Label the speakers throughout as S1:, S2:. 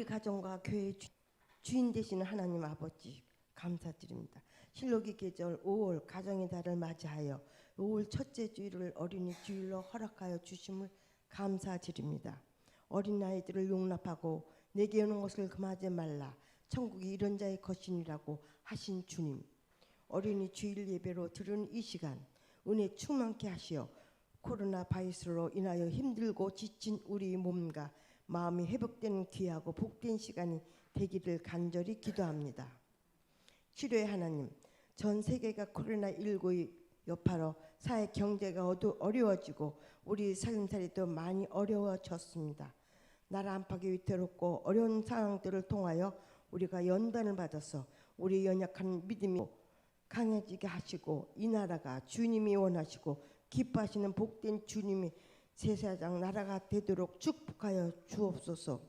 S1: 가정과 교회 주, 주인 되시는 하나님 아버지 감사드립니다. 실로기 계절 5월 가정의 달을 맞이하여 5월 첫째 주일을 어린이 주일로 허락하여 주심을 감사드립니다. 어린아이들을 용납하고 내게 오는 것을 금하지 말라. 천국이 이런 자의 것이니라고 하신 주님. 어린이 주일 예배로 들은 이 시간 은혜 충만케 하시어 코로나 바이러스로 인하여 힘들고 지친 우리 몸과 마음이 회복되는 귀하고 복된 시간이 되기를 간절히 기도합니다. 치료의 하나님, 전 세계가 코로나19의 여파로 사회 경제가 어려워지고 우리 살림살이도 많이 어려워졌습니다. 나라 안팎이 위태롭고 어려운 상황들을 통하여 우리가 연단을 받아서 우리 연약한 믿음이 강해지게 하시고 이 나라가 주님이 원하시고 기뻐하시는 복된 주님이 제사장 나라가 되도록 축복하여 주옵소서.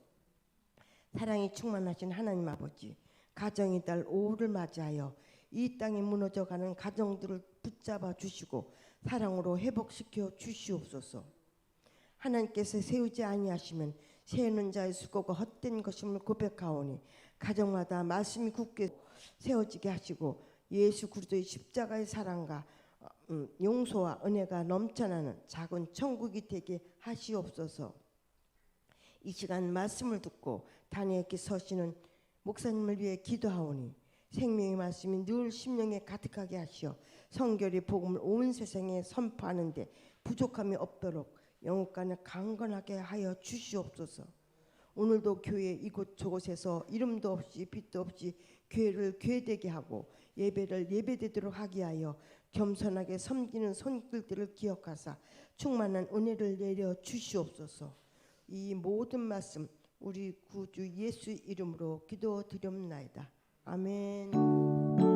S1: 사랑이 충만하신 하나님 아버지, 가정의 달 5호를 맞이하여 이 땅에 무너져가는 가정들을 붙잡아 주시고 사랑으로 회복시켜 주시옵소서. 하나님께서 세우지 아니하시면 세우는 자의 수고가 헛된 것임을 고백하오니 가정마다 말씀이 굳게 세워지게 하시고 예수 그리스도의 십자가의 사랑과 어, 음, 용서와 은혜가 넘쳐나는 작은 천국이 되게 하시옵소서. 이 시간 말씀을 듣고 단위에 서시는 목사님을 위해 기도하오니 생명의 말씀이 늘 심령에 가득하게 하시어 성결의 복음을 온 세상에 선포하는데 부족함이 없도록 영육간을 강건하게 하여 주시옵소서. 오늘도 교회 이곳 저곳에서 이름도 없이 빛도 없이 교회를 교회되게 하고 예배를 예배되도록 하게 하여 겸손하게 섬기는 손길들을 기억하사 충만한 은혜를 내려 주시옵소서. 이 모든 말씀 우리 구주 예수 이름으로 기도드렵나이다. 아멘.